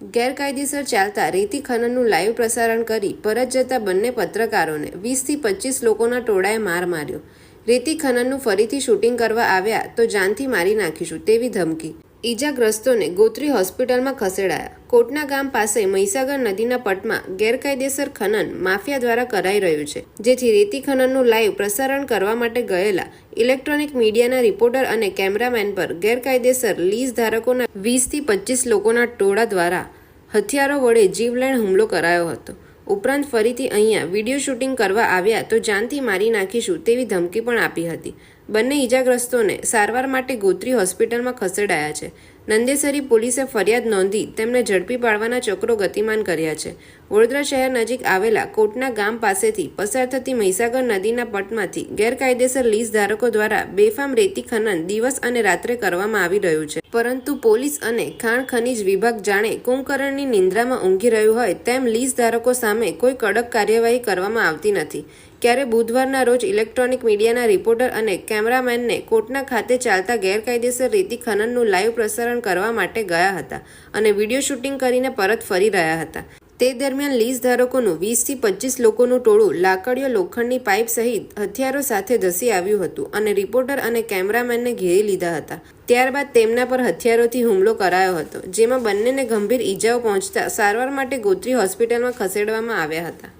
ગેરકાયદેસર ચાલતા રેતી ખનનનું લાઈવ પ્રસારણ કરી પરત જતા બંને પત્રકારોને વીસથી પચીસ લોકોના ટોળાએ માર માર્યો. રેતી ખનનનું ફરીથી શૂટિંગ કરવા આવ્યા તો જાનથી મારી નાખીશું તેવી ધમકી. ઈજાગ્રસ્તોને ગોત્રી હોસ્પિટલમાં ખસેડાયા. કોટના ગામ પાસે મહીસાગર નદીના પટમાં ગેરકાયદેસર ખનન માફિયા દ્વારા કરાઈ રહ્યું છે, જેથી રેતી ખનનનું લાઈવ પ્રસારણ કરવા માટે ગયેલા ઇલેક્ટ્રોનિક મીડિયાના રિપોર્ટર અને કેમેરામેન પર ગેરકાયદેસર લીઝ ધારકોના વીસથી પચીસ લોકોના ટોળા દ્વારા હથિયારો વડે જીવલેણ હુમલો કરાયો હતો. ઉપરાંત ફરીથી અહીંયા વીડિયો શૂટિંગ કરવા આવ્યા તો જાનથી મારી નાખીશું તેવી ધમકી પણ આપી હતી. બંને ઈજાગ્રસ્તોને સારવાર માટે ગોત્રી હોસ્પિટલમાં ખસેડાયા છે. નંદેસરી પોલીસે ફરિયાદ નોંધી તેમને ઝડપી પાડવાના ચક્રો ગતિમાન કર્યા છે. વડોદરા શહેર નજીક આવેલા કોટના ગામ પાસેથી પસાર થતી મહીસાગર નદીના પટમાંથી ગેરકાયદેસર લીઝ ધારકો દ્વારા બેફામ રેતી ખનન દિવસ અને રાત્રે કરવામાં આવી રહ્યું છે. પરંતુ પોલીસ અને ખાણ ખનીજ વિભાગ જાણે કુંભકર્ણની નિંદ્રામાં ઊંઘી રહ્યું હોય તેમ લીઝ ધારકો સામે કોઈ કડક કાર્યવાહી કરવામાં આવતી નથી. ક્યારે બુધવારના રોજ ઇલેક્ટ્રોનિક મીડિયાના રિપોર્ટર અને કેમેરામેનને કોર્ટના ખાતે ચાલતા ગેરકાયદેસર રેતી ખનનનું લાઈવ પ્રસારણ કરવા માટે ગયા હતા અને વીડિયો શૂટિંગ કરીને પરત ફરી રહ્યા હતા. તે દરમિયાન લીઝ ધારકોનું વીસથી પચીસ લોકોનું ટોળું લાકડીઓ લોખંડની પાઇપ સહિત હથિયારો સાથે ધસી આવ્યું હતું અને રિપોર્ટર અને કેમેરામેનને ઘેરી લીધા હતા. ત્યારબાદ તેમના પર હથિયારોથી હુમલો કરાયો હતો, જેમાં બંનેને ગંભીર ઈજાઓ પહોંચતા સારવાર માટે ગોત્રી હોસ્પિટલમાં ખસેડવામાં આવ્યા હતા.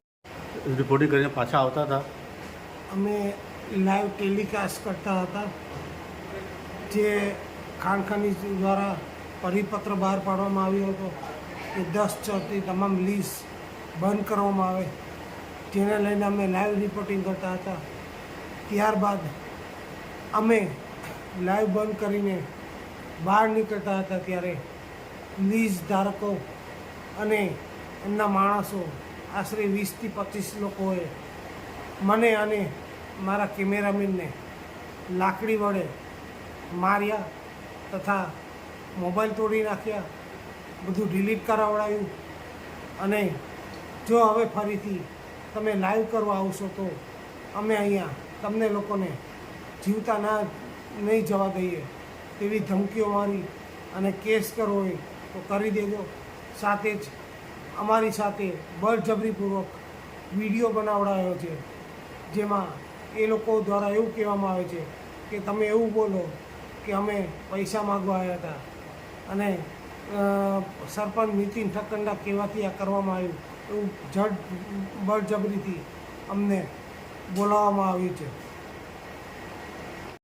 રિપોર્ટિંગ કરીને પાછા આવતા હતા? અમે લાઈવ ટેલિકાસ્ટ કરતા હતા, જે ખાનખાની દ્વારા પરિપત્ર બહાર પાડવામાં આવ્યો હતો કે દસ ચોથી તમામ લીઝ બંધ કરવામાં આવે. જેને લઈને અમે લાઈવ રિપોર્ટિંગ કરતા હતા. ત્યારબાદ અમે લાઈવ બંધ કરીને બહાર નીકળતા હતા ત્યારે લીઝ ધારકો અને એમના માણસો આશરે વીસથી પચીસ લોકોએ મને અને મારા કેમેરામેનને લાકડી વડે માર્યા તથા મોબાઈલ તોડી નાખ્યા, બધું ડિલીટ કરાવડાવ્યું અને જો હવે ફરીથી તમે લાઈવ કરવા આવશો તો અમે અહીંયા તમને લોકોને જીવતા ના, નહીં જવા દઈએ તેવી ધમકીઓ મારી અને કેસ કરવો હોય તો કરી દેજો. સાથે જ અમારી સાથે બળજબરીપૂર્વક વીડિયો બનાવડાયો છે, જેમાં એ લોકો દ્વારા એવું કહેવામાં આવે છે કે તમે એવું બોલો કે અમે પૈસા માગવા આવ્યા હતા. અને સરપંચ નીતિન ઠક્કંડા કહેવાથી આ કરવામાં આવ્યું. એવું જડ, બળજબરીથી અમને બોલાવવામાં આવ્યું છે.